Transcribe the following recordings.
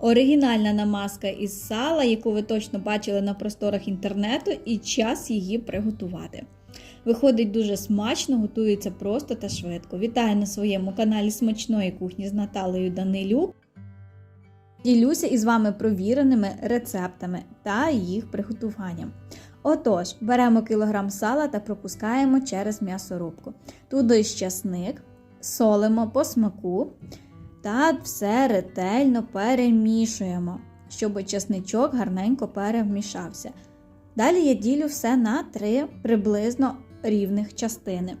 Оригінальна намазка із сала, яку ви точно бачили на просторах інтернету, і час її приготувати. Виходить дуже смачно, готується просто та швидко. Вітаю на своєму каналі Смачної кухні з Наталею Данилюк. Ділюся із вами провіреними рецептами та їх приготуванням. Отож, беремо кілограм сала та пропускаємо через м'ясорубку. Туди щасник, солимо по смаку та все ретельно перемішуємо, щоб часничок гарненько перемішався. Далі я ділю все на три приблизно рівних частини.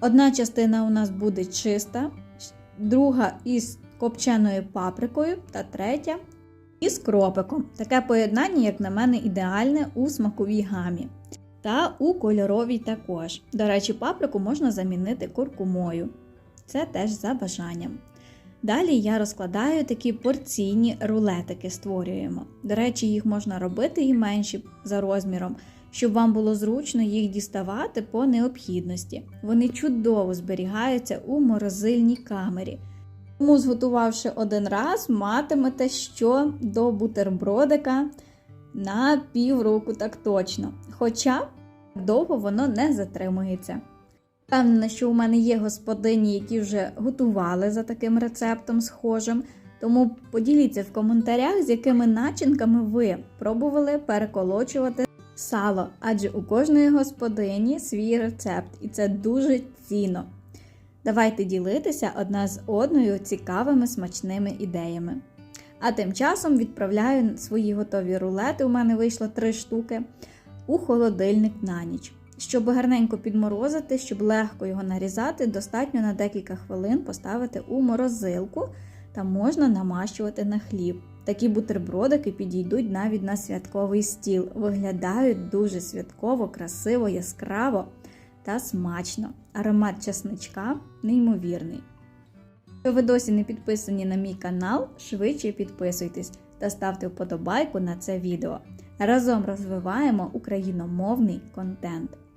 Одна частина у нас буде чиста, друга із копченою паприкою та третя із кропиком. Таке поєднання, як на мене, ідеальне у смаковій гамі. Та у кольоровій також. До речі, паприку можна замінити куркумою. Це теж за бажанням. Далі я розкладаю такі порційні рулетики, створюємо. До речі, їх можна робити і менші за розміром, щоб вам було зручно їх діставати по необхідності. Вони чудово зберігаються у морозильній камері. Тому, зготувавши один раз, матимете що до бутербродика на півроку так точно. Хоча довго воно не затримується. Впевнена, що у мене є господині, які вже готували за таким рецептом схожим. Тому поділіться в коментарях, з якими начинками ви пробували переколочувати сало, адже у кожної господині свій рецепт, і це дуже цінно. Давайте ділитися одна з одною цікавими смачними ідеями. А тим часом відправляю свої готові рулети, у мене вийшло 3 штуки, у холодильник на ніч. Щоб гарненько підморозити, щоб легко його нарізати, достатньо на декілька хвилин поставити у морозилку та можна намащувати на хліб. Такі бутербродики підійдуть навіть на святковий стіл. Виглядають дуже святково, красиво, яскраво та смачно. Аромат часничка неймовірний. Якщо ви досі не підписані на мій канал, швидше підписуйтесь та ставте вподобайку на це відео. Разом розвиваємо україномовний контент.